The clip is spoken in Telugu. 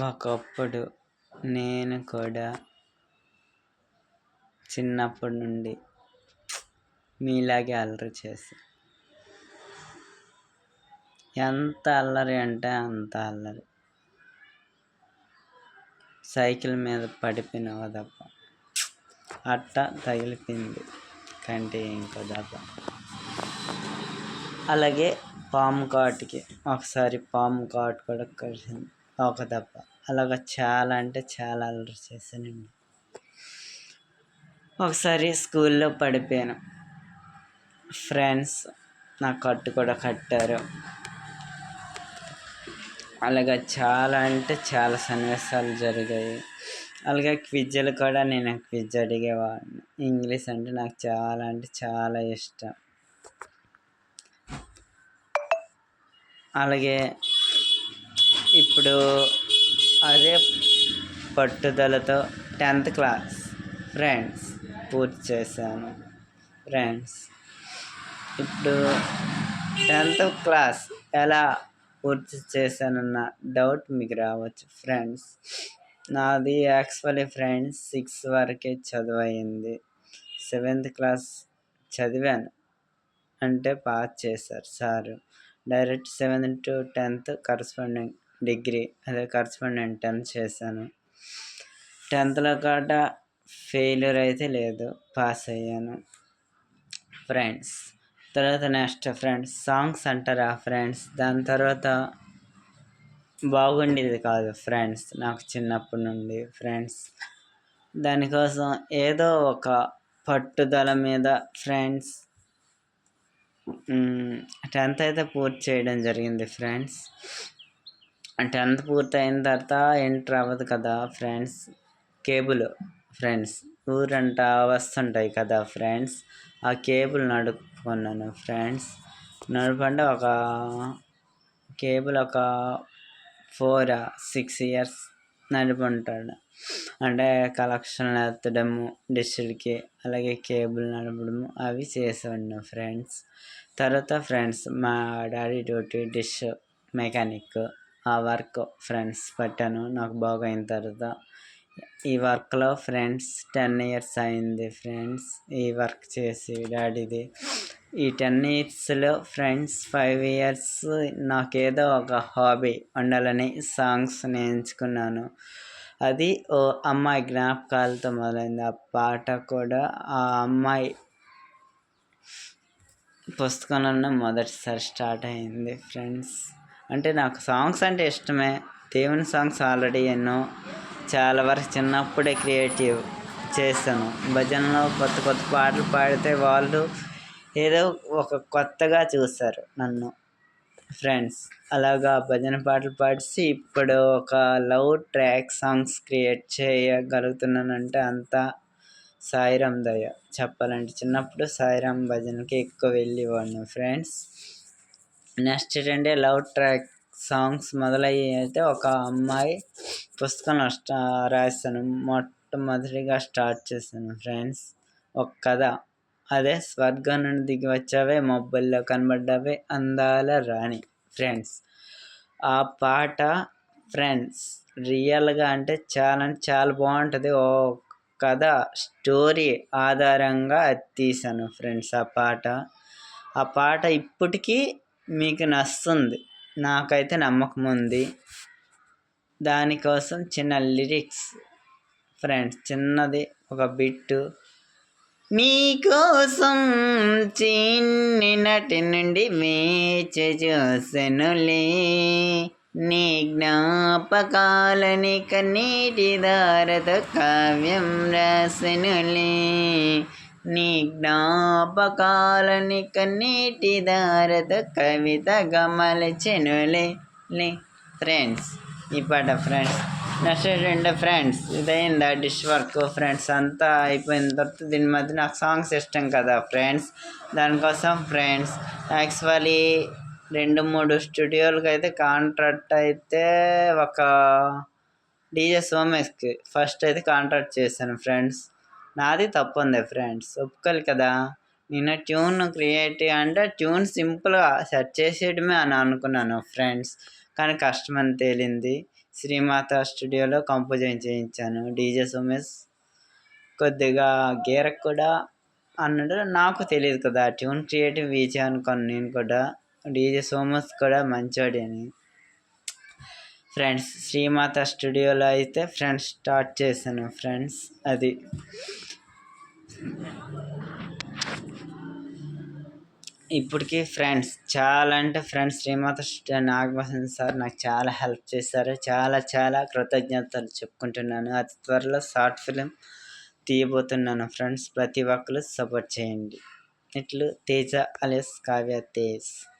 ఒకప్పుడు నేను కూడా చిన్నప్పటి నుండి మీలాగే అల్లరి చేసి. ఎంత అల్లరి అంటే అంత అల్లరి. సైకిల్ మీద పడిపోయినావు దప్ప అట్ట తగిలిపోయింది కంటే ఇంకో దప్ప అలాగే పాము కాటుకి. ఒకసారి పాము కాటు కూడా కలిసింది ఒక దెబ్బ. అలాగ చాలా అంటే చాలా అల్లరి చేశానండి. ఒకసారి స్కూల్లో పడిపోయాను. ఫ్రెండ్స్ నా కట్టు కూడా కట్టారు. అలాగా చాలా అంటే చాలా సన్నివేశాలు జరిగాయి. అలాగే క్విజ్లు కూడా నేను క్విజ్ అడిగేవాడిని. ఇంగ్లీష్ అంటే నాకు చాలా అంటే చాలా ఇష్టం. అలాగే ఇప్పుడు అదే పట్టుదలతో టెన్త్ క్లాస్. ఫ్రెండ్స్ పూర్తి చేశాను. ఫ్రెండ్స్ ఇప్పుడు టెన్త్ క్లాస్ ఎలా పూర్తి చేశానన్న డౌట్ మీకు రావచ్చు. ఫ్రెండ్స్ నాది యాక్చువల్లీ ఫ్రెండ్స్ సిక్స్ వరకే చదువు సెవెంత్ క్లాస్ చదివాను. అంటే పాస్ చేశారు sir. Direct seventh to tenth corresponding degree అదే కరస్పాండెంట్ టెన్త్ చేశాను. టెన్త్లో కాట ఫెయిల్యూర్ అయితే లేదు పాస్ అయ్యాను. ఫ్రెండ్స్ తర్వాత నెక్స్ట్ ఫ్రెండ్స్ సాంగ్స్ అంటారా ఫ్రెండ్స్? దాని తర్వాత బాగుండేది కాదు ఫ్రెండ్స్ నాకు చిన్నప్పటి నుండి ఫ్రెండ్స్. దానికోసం ఏదో ఒక పట్టుదల మీద ఫ్రెండ్స్ టెన్త్ అయితే పూర్తి చేయడం జరిగింది ఫ్రెండ్స్. టెన్త్ పూర్తయిన తర్వాత ఎంటర్ అవ్వదు కదా ఫ్రెండ్స్. Cable friends. ఊరంట వస్తుంటాయి కదా ఫ్రెండ్స్. ఆ కేబుల్ నడుపుకున్నాను ఫ్రెండ్స్. నడుపంటే ఒక కేబుల్ ఒక ఫోర్ సిక్స్ ఇయర్స్ నడుపుంటాడు. అంటే కలెక్షన్ ఎత్తడము డిష్లకి అలాగే కేబుల్ నడపడము అవి చేసేవాడిని ఫ్రెండ్స్. తర్వాత ఫ్రెండ్స్ మా డాడీ డ్యూటీ డిష్ మెకానిక్ ఆ వర్క్ ఫ్రెండ్స్ పట్టాను. నాకు బాగా అయిన తర్వాత ఈ వర్క్లో ఫ్రెండ్స్ టెన్ ఇయర్స్ అయింది ఫ్రెండ్స్. ఈ వర్క్ చేసి డాడీది. ఈ టెన్ ఇయర్స్లో ఫ్రెండ్స్ ఫైవ్ ఇయర్స్ నాకేదో ఒక హాబీ ఉండాలని సాంగ్స్ నేర్చుకున్నాను. అది ఓ అమ్మాయి జ్ఞాపకాలతో మొదలైంది. ఆ పాట కూడా ఆ అమ్మాయి పుస్తకంలో మొదటిసారి స్టార్ట్ అయింది ఫ్రెండ్స్. అంటే నాకు సాంగ్స్ అంటే ఇష్టమే. దేవుని సాంగ్స్ ఆల్రెడీ ఎన్నో చాలా వరకు చిన్నప్పుడే క్రియేటివ్ చేస్తాను భజనలో కొత్త కొత్త పాటలు పాడితే వాళ్ళు ఏదో ఒక కొత్తగా చూస్తారు నన్ను. ఫ్రెండ్స్ అలాగా భజన పాటలు పాడిసి ఇప్పుడు ఒక లవ్ ట్రాక్ సాంగ్స్ క్రియేట్ చేయగలుగుతున్నానంటే అంతా సాయిరామ్ దయ చెప్పాలంటే చిన్నప్పుడు సాయిరామ్ భజనకి ఎక్కువ వెళ్ళేవాడిని. ఫ్రెండ్స్ నెక్స్ట్ ఏంటంటే లవ్ ట్రాక్ సాంగ్స్ మొదలయ్యి అయితే ఒక అమ్మాయి పుస్తకం రాశాను. మొట్టమొదటిగా స్టార్ట్ చేశాను ఫ్రెండ్స్. ఒక కథ. అదే స్వర్గం నుండి దిగి వచ్చావే మొబైల్లో కనబడ్డావే అందాల రాణి. ఫ్రెండ్స్ ఆ పాట ఫ్రెండ్స్ రియల్గా అంటే చాలా చాలా బాగుంటుంది. ఓ కథ స్టోరీ ఆధారంగా తీశాను ఫ్రెండ్స్ ఆ పాట. ఆ పాట ఇప్పటికీ మీకు నచ్చుతుంది నాకైతే నమ్మకం ఉంది. దానికోసం చిన్న లిరిక్స్ ఫ్రెండ్స్ చిన్నది ఒక బిట్టు. మీకోసం నటి నుండి వేచి చూసెనులే. నీ జ్ఞాపకాలని నీటి దారతో కావ్యం రాసెనులే. నీ జ్ఞాపకాలని కన్నీటి దారతో కవిత గమలచెనులే లే ఫ్రెండ్స్ ఈ పాట ఫ్రెండ్స్ నెక్స్ట్ రెండు ఫ్రెండ్స్ ఇదైందా డిష్ వర్క్ ఫ్రెండ్స్ అంతా అయిపోయిన తర్వాత దీని మధ్య నాకు సాంగ్స్ ఇష్టం కదా ఫ్రెండ్స్ దానికోసం ఫ్రెండ్స్ యాక్చువల్లీ రెండు మూడు స్టూడియోలకు అయితే కాంట్రాక్ట్ అయితే ఒక డీజే సోమేష్కి ఫస్ట్ అయితే కాంట్రాక్ట్ చేశాను ఫ్రెండ్స్ నాది తప్పు ఉంది ఫ్రెండ్స్. ఒప్పుకోవాలి కదా? నేను ట్యూన్ క్రియేటివ్ అంటే ట్యూన్ సింపుల్గా సెట్ చేసేయడమే అని అనుకున్నాను ఫ్రెండ్స్. కానీ కష్టం అని తేలింది. శ్రీమాత స్టూడియోలో కంపోజింగ్ చేయించాను. డీజే సుమేష్ కొద్దిగా గీరక్ కూడా అన్నాడు. నాకు తెలియదు కదా ట్యూన్ క్రియేటివ్ వీచే అనుకోను నేను కూడా. డీజే సోమస్ కూడా మంచోడని. ఫ్రెండ్స్ శ్రీమాత స్టూడియోలో అయితే ఫ్రెండ్స్ స్టార్ట్ చేశాను ఫ్రెండ్స్ అది. ఇప్పటికి ఫ్రెండ్స్ చాలా అంటే ఫ్రెండ్స్ శ్రీమాత నాగభూషణ్ సార్ నాకు చాలా హెల్ప్ చేశారు. చాలా చాలా కృతజ్ఞతలు చెప్పుకుంటున్నాను. అతి త్వరలో షార్ట్ ఫిలిం తీయబోతున్నాను ఫ్రెండ్స్. ప్రతి ఒక్కరు సపోర్ట్ చేయండి. ఇట్లు తేజ అలెస్ కావ్య తేజ్.